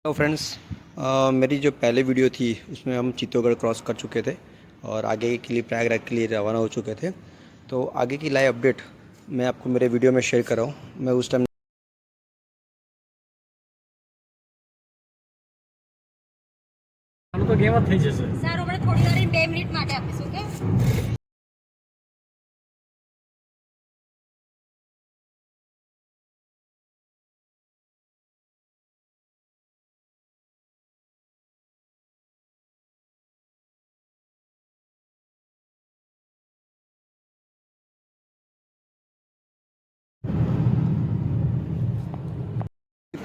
Hello friends अ, मेरी जो पहले वीडियो थी उसमें हम चित्तौड़गढ़ क्रॉस कर चुके थे और आगे के लिए प्रयागराज के लिए रवाना हो चुके थे तो आगे की लाइव अपडेट मैं आपको मेरे वीडियो में शेयर कर रहा हूँ मैं उस टाइम આનું તો ગેમ જ થઈ જશે સારું આપણે થોડી વાર બે મિનિટ માટે આપીશું કે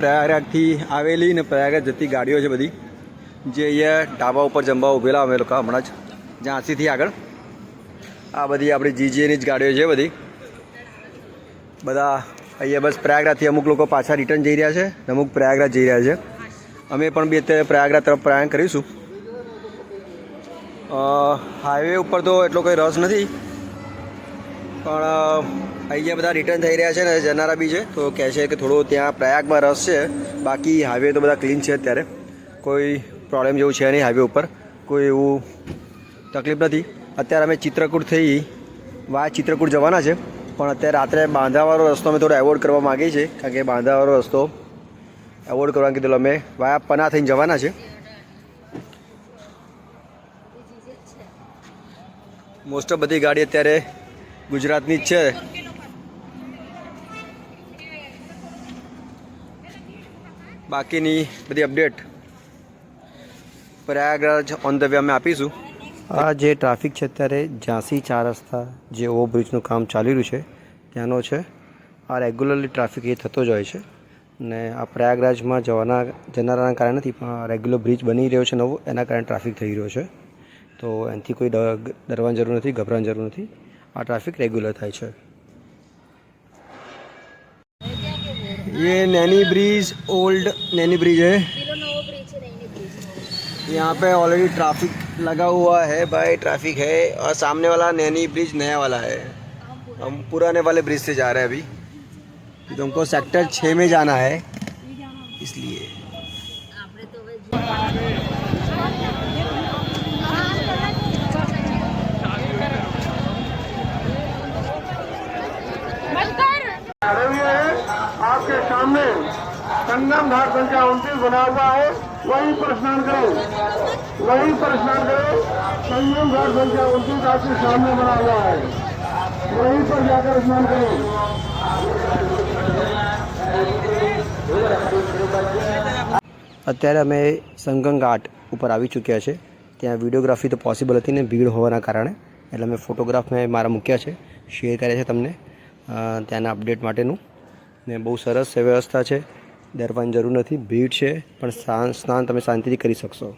પ્રયાગરાજથી આવેલી ને પ્રયાગરાજ જતી ગાડીઓ છે બધી. જે અહીંયા ઢાબા ઉપર જમવા ઉભેલા અમે લોકો હમણાં જ. ઝાંસીથી આગળ. આ બધી આપણી જીજીએની જ ગાડીઓ છે બધી. બધા અહીંયા બસ પ્રયાગરાજથી અમુક લોકો પાછા રિટર્ન જઈ રહ્યા છે અમુક પ્રયાગરાજ જઈ રહ્યા છે. અમે પણ બી અત્યારે પ્રયાગરાજ તરફ પ્રયાણ કરીશું. હાઈવે ઉપર તો એટલો કોઈ રસ નથી. પણ અહીંયા બધા રિટર્ન થઈ રહ્યા છે ને જનારા બી છે, તો કહે છે કે થોડો ત્યાં પ્રયાગમાં રસ છે. બાકી હાઈવે તો બધા ક્લીન છે અત્યારે. કોઈ પ્રોબ્લેમ જેવું છે નહીં હાઈવે ઉપર. કોઈ એવું તકલીફ નથી. અત્યારે અમે ચિત્રકૂટ થઈ વા ચિત્રકૂટ જવાના છે. પણ અત્યારે રાત્રે બાંધાવાળો રસ્તો અમે થોડો એવોર્ડ કરવા માગીએ છીએ, કારણ કે બાંધાવાળો રસ્તો એવોર્ડ કરવાનું કીધું અમે વાયા પના થઈને જવાના છે. મોસ્ટ ઓફ બધી ગાડી અત્યારે ગુજરાતની જ છે. બાકીની બધી update? Prayagraj on the way અમે આપીશું. આ જે ટ્રાફિક છે અત્યારે ઝાંસી ચાર રસ્તા જે ઓવરબ્રિજનું કામ ચાલી રહ્યું છે, ત્યાંનો છે. આ રેગ્યુલરલી ટ્રાફિક એ થતો જ હોય છે. ને આ પ્રયાગરાજમાં જવાના, જનારાના કારણે નથી, પણ રેગ્યુલર બ્રિજ બની રહ્યો છે નવો, એના કારણે ટ્રાફિક થઈ રહ્યો છે. તો એનાથી કોઈ ડરવાની જરૂર નથી, ગભરાવાની જરૂર નથી. આ ટ્રાફિક રેગ્યુલર થાય છે ये Naini bridge old Naini bridge है પેલો નવો બ્રિજ છે નૈની બ્રિજ यहाँ पे ऑलरेडी ट्रैफिक लगा हुआ है भाई ट्रैफिक है और सामने वाला नैनी ब्रिज नया वाला है हम पुराने वाले ब्रिज से जा रहे हैं अभी तो हमको सेक्टर छः में जाना है इसलिए संगम घाट संख्या उनतीस बना हुआ है वहीं पर स्नान करो वहीं पर स्नान करो संगम घाट संख्या उनतीस आपके सामने बना हुआ है वहीं पर जाकर स्नान करो અત્યારે અમે સંગમ ઘાટ ઉપર આવી ચૂક્યા છે ત્યાં વિડીયોગ્રાફી તો પોસિબલ હતી ને ભીડ હોવાના કારણે એટલે અમે ફોટોગ્રાફ મેં મારા મૂક્યા છે શેર કર્યા છે તમને અ, ત્યાંના અપડેટ માટેનું ને બહુ સરસ વ્યવસ્થા છે ડરવાની જરૂર નથી. ભીડ છે પણ સ્નાન તમે શાંતિથી કરી શકશો.